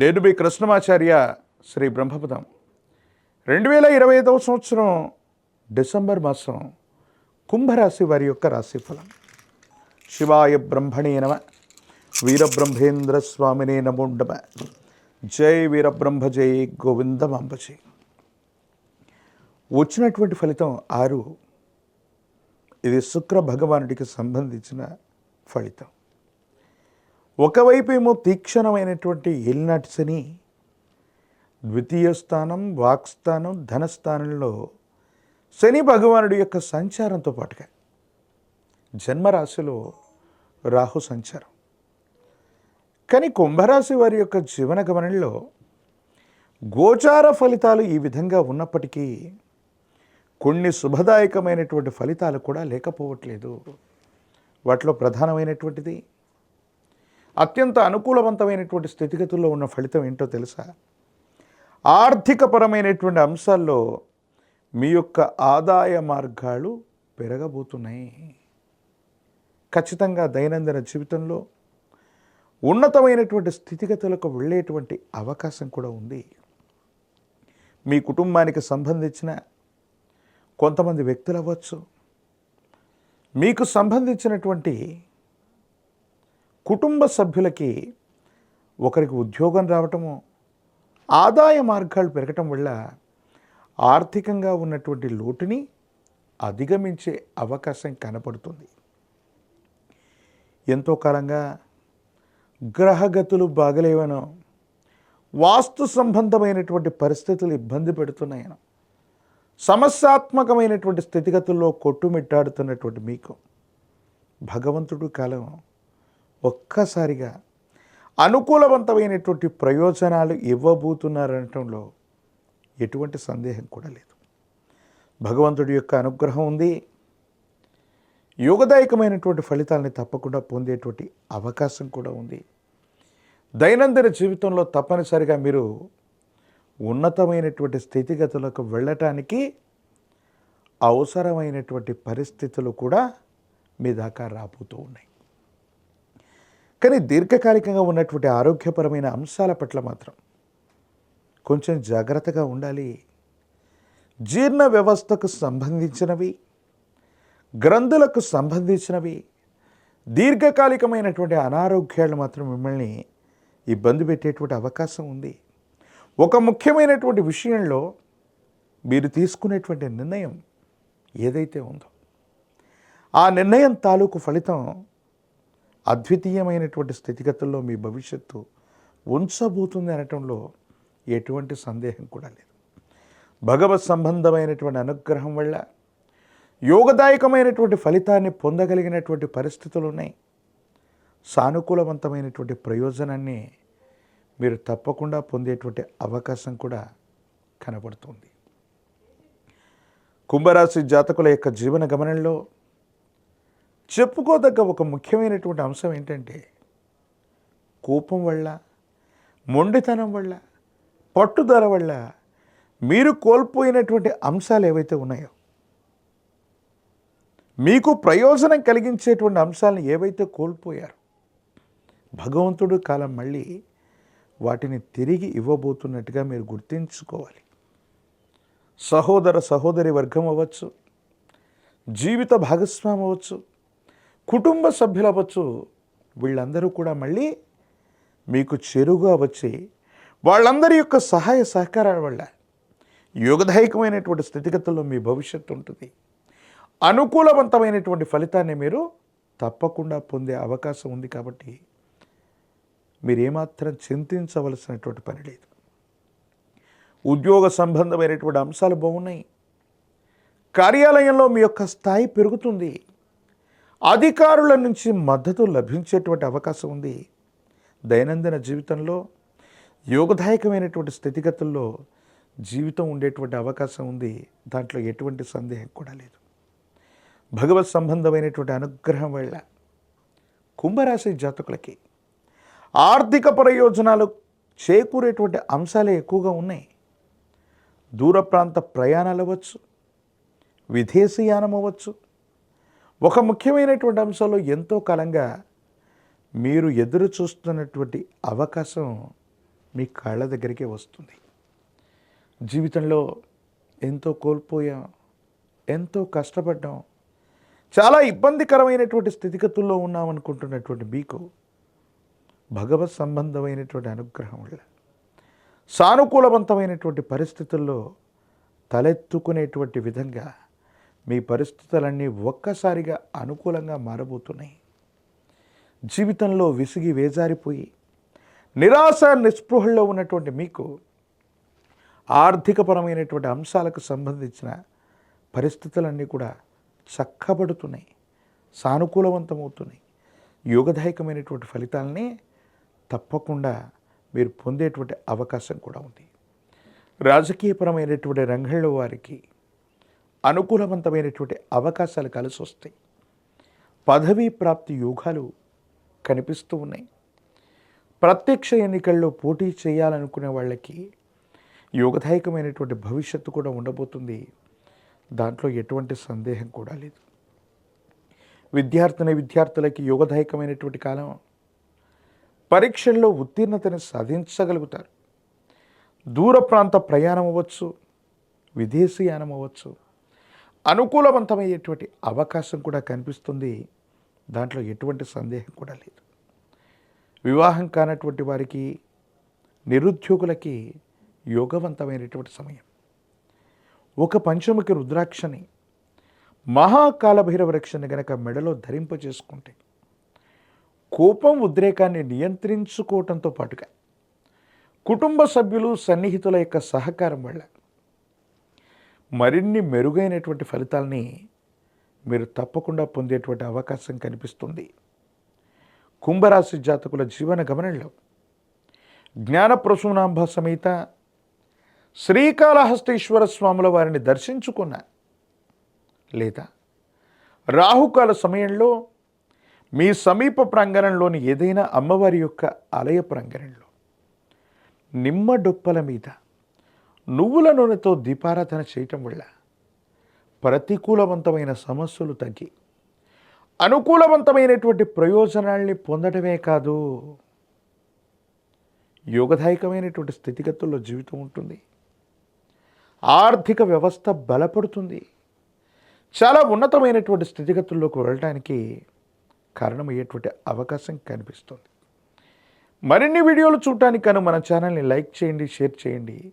డేడుబి కృష్ణమాచార్య శ్రీ బ్రహ్మపదం. రెండు వేల ఇరవై ఐదవ సంవత్సరం డిసెంబర్ మాసం కుంభరాశి వారి యొక్క రాశిఫలం శివాయ బ్రహ్మణే నమ వీరబ్రహ్మేంద్ర స్వామినే నమోండమ జై వీరబ్రహ్మ జై గోవిందమాంబజై వచ్చినటువంటి ఫలితం ఆరు. ఇది శుక్ర భగవానుడికి సంబంధించిన ఫలితం. ఒకవైపు ఏమో తీక్షణమైనటువంటి ఎల్నట్స్ని శని ద్వితీయ స్థానం వాక్స్థానం ధనస్థానంలో శని భగవానుడి యొక్క సంచారంతో పాటుగా జన్మరాశిలో రాహు సంచారం. కానీ కుంభరాశి వారి యొక్క జీవన గమనంలో గోచార ఫలితాలు ఈ విధంగా ఉన్నప్పటికీ కొన్ని శుభదాయకమైనటువంటి ఫలితాలు కూడా లేకపోవట్లేదు. వాటిలో ప్రధానమైనటువంటిది అత్యంత అనుకూలవంతమైనటువంటి స్థితిగతుల్లో ఉన్న ఫలితం ఏంటో తెలుసా? ఆర్థికపరమైనటువంటి అంశాల్లో మీ యొక్క ఆదాయ మార్గాలు పెరగబోతున్నాయి. ఖచ్చితంగా దైనందిన జీవితంలో ఉన్నతమైనటువంటి స్థితిగతులకు వెళ్ళేటువంటి అవకాశం కూడా ఉంది. మీ కుటుంబానికి సంబంధించిన కొంతమంది వ్యక్తులు అవ్వచ్చు మీకు సంబంధించినటువంటి కుటుంబ సభ్యులకి ఒకరికి ఉద్యోగం రావటము ఆదాయ మార్గాలు పెరగటం వల్ల ఆర్థికంగా ఉన్నటువంటి లోటుని అధిగమించే అవకాశం కనపడుతుంది. ఎంతో కాలంగా గ్రహగతులు బాగలేవనో వాస్తు సంబంధమైనటువంటి పరిస్థితులు ఇబ్బంది పెడుతున్నాయనో సమస్యాత్మకమైనటువంటి స్థితిగతుల్లో కొట్టుమిట్టాడుతున్నటువంటి మీకు భగవంతుడు కాలం ఒక్కసారిగా అనుకూలవంతమైనటువంటి ప్రయోజనాలు ఇవ్వబోతున్నారనటంలో ఎటువంటి సందేహం కూడా లేదు. భగవంతుడి యొక్క అనుగ్రహం ఉంది. యోగదాయకమైనటువంటి ఫలితాలని తప్పకుండా పొందేటువంటి అవకాశం కూడా ఉంది. దైనందిన జీవితంలో తప్పనిసరిగా మీరు ఉన్నతమైనటువంటి స్థితిగతులకు వెళ్ళటానికి అవసరమైనటువంటి పరిస్థితులు కూడా మీ దాకా రాబోతూ ఉన్నాయి. కానీ దీర్ఘకాలికంగా ఉన్నటువంటి ఆరోగ్యపరమైన అంశాల పట్ల మాత్రం కొంచెం జాగ్రత్తగా ఉండాలి. జీర్ణ వ్యవస్థకు సంబంధించినవి గ్రంథులకు సంబంధించినవి దీర్ఘకాలికమైనటువంటి అనారోగ్యాలు మాత్రం మిమ్మల్ని ఇబ్బంది పెట్టేటువంటి అవకాశం ఉంది. ఒక ముఖ్యమైనటువంటి విషయంలో మీరు తీసుకునేటువంటి నిర్ణయం ఏదైతే ఉందో ఆ నిర్ణయం తాలూకు ఫలితం అద్వితీయమైనటువంటి స్థితిగతుల్లో మీ భవిష్యత్తు ఉంచబోతుంది అనటంలో ఎటువంటి సందేహం కూడా లేదు. భగవత్ సంబంధమైనటువంటి అనుగ్రహం వల్ల యోగదాయకమైనటువంటి ఫలితాన్ని పొందగలిగినటువంటి పరిస్థితులు ఉన్నాయి. సానుకూలవంతమైనటువంటి ప్రయోజనాన్ని మీరు తప్పకుండా పొందేటువంటి అవకాశం కూడా కనబడుతుంది. కుంభరాశి జాతకుల యొక్క జీవన గమనంలో చెప్పుకోదగ్గ ఒక ముఖ్యమైనటువంటి అంశం ఏంటంటే కోపం వల్ల మొండితనం వల్ల పట్టుదల వల్ల మీరు కోల్పోయినటువంటి అంశాలు ఏవైతే ఉన్నాయో మీకు ప్రయోజనం కలిగించేటువంటి అంశాలను ఏవైతే కోల్పోయారు భగవంతుడు కాలం మళ్ళీ వాటిని తిరిగి ఇవ్వబోతున్నట్టుగా మీరు గుర్తించుకోవాలి. సహోదర సహోదరి వర్గం అవ్వచ్చు జీవిత భాగస్వామి అవ్వచ్చు కుటుంబ సభ్యులు అవ్వచ్చు వీళ్ళందరూ కూడా మళ్ళీ మీకు చెరువుగా వచ్చి వాళ్ళందరి యొక్క సహాయ సహకారాల వల్ల యోగదాయకమైనటువంటి స్థితిగతుల్లో మీ భవిష్యత్తు ఉంటుంది. అనుకూలవంతమైనటువంటి ఫలితాన్ని మీరు తప్పకుండా పొందే అవకాశం ఉంది కాబట్టి మీరు ఏమాత్రం చింతించవలసినటువంటి పని లేదు. ఉద్యోగ సంబంధమైనటువంటి అంశాలు బాగున్నాయి. కార్యాలయంలో మీ యొక్క స్థాయి పెరుగుతుంది. అధికారుల నుంచి మద్దతు లభించేటువంటి అవకాశం ఉంది. దైనందిన జీవితంలో యోగదాయకమైనటువంటి స్థితిగతుల్లో జీవితం ఉండేటువంటి అవకాశం ఉంది. దాంట్లో ఎటువంటి సందేహం కూడా లేదు. భగవత్ సంబంధమైనటువంటి అనుగ్రహం వల్ల కుంభరాశి జాతకులకి ఆర్థిక ప్రయోజనాలు చేకూరేటువంటి అంశాలే ఎక్కువగా ఉన్నాయి. దూర ప్రాంత ప్రయాణాలు అవ్వచ్చు విదేశీయానం అవ్వచ్చు ఒక ముఖ్యమైనటువంటి అంశంలో ఎంతో కాలంగా మీరు ఎదురు చూస్తున్నటువంటి అవకాశం మీ కళ్ళ దగ్గరికే వస్తుంది. జీవితంలో ఎంతో కోల్పోయాం ఎంతో కష్టపడ్డాం చాలా ఇబ్బందికరమైనటువంటి స్థితిగతుల్లో ఉన్నామనుకుంటున్నటువంటి మీకు భగవత్ సంబంధమైనటువంటి అనుగ్రహం వల్ల సానుకూలవంతమైనటువంటి పరిస్థితుల్లో తలెత్తుకునేటువంటి విధంగా మీ పరిస్థితులన్నీ ఒక్కసారిగా అనుకూలంగా మారబోతున్నాయి. జీవితంలో విసిగి వేజారిపోయి నిరాశ నిస్పృహల్లో ఉన్నటువంటి మీకు ఆర్థికపరమైనటువంటి అంశాలకు సంబంధించిన పరిస్థితులన్నీ కూడా చక్కబడుతున్నాయి సానుకూలవంతమవుతున్నాయి. యోగదాయకమైనటువంటి ఫలితాలని తప్పకుండా మీరు పొందేటువంటి అవకాశం కూడా ఉంది. రాజకీయపరమైనటువంటి రంగంలో వారికి అనుకూలవంతమైనటువంటి అవకాశాలు కలిసి వస్తాయి పదవీ ప్రాప్తి యోగాలు కనిపిస్తూ ఉన్నాయి. ప్రత్యక్ష ఎన్నికల్లో పోటీ చేయాలనుకునే వాళ్ళకి యోగదాయకమైనటువంటి భవిష్యత్తు కూడా ఉండబోతుంది. దాంట్లో ఎటువంటి సందేహం కూడా లేదు. విద్యార్థిని విద్యార్థులకి యోగదాయకమైనటువంటి కాలం. పరీక్షల్లో ఉత్తీర్ణతను సాధించగలుగుతారు. దూర ప్రాంత ప్రయాణం అవ్వచ్చు విదేశీయానం అవ్వచ్చు. అనుకూలవంతమయ్యేటువంటి అవకాశం కూడా కనిపిస్తుంది. దాంట్లో ఎటువంటి సందేహం కూడా లేదు. వివాహం కానటువంటి వారికి నిరుద్యోగులకి యోగవంతమైనటువంటి సమయం. ఒక పంచముఖి రుద్రాక్షని మహాకాలభైరవ రక్షణ గనక మెడలో ధరింప చేసుకుంటే కోపం ఉద్రేకాన్ని నియంత్రించుకోవటంతో పాటుగా కుటుంబ సభ్యులు సన్నిహితుల యొక్క సహకారం వల్ల మరిన్ని మెరుగైనటువంటి ఫలితాల్ని మీరు తప్పకుండా పొందేటువంటి అవకాశం కనిపిస్తుంది. కుంభరాశి జాతకుల జీవన గమనంలో జ్ఞానప్రసూనాంబ సమేత శ్రీకాళహస్తీశ్వర స్వాముల వారిని దర్శించుకున్న లేదా రాహుకాల సమయంలో మీ సమీప ప్రాంగణంలోని ఏదైనా అమ్మవారి యొక్క ఆలయ ప్రాంగణంలో నిమ్మ డొప్పల మీద నువ్వుల నూనెతో దీపారాధన చేయటం వల్ల ప్రతికూలవంతమైన సమస్యలు తగ్గి అనుకూలవంతమైనటువంటి ప్రయోజనాల్ని పొందడమే కాదు యోగదాయకమైనటువంటి స్థితిగతుల్లో జీవితం ఉంటుంది. ఆర్థిక వ్యవస్థ బలపడుతుంది. చాలా ఉన్నతమైనటువంటి స్థితిగతుల్లోకి వెళ్ళడానికి కారణమయ్యేటువంటి అవకాశం కనిపిస్తుంది. మరిన్ని వీడియోలు చూడటానికి మన ఛానల్ని లైక్ చేయండి షేర్ చేయండి.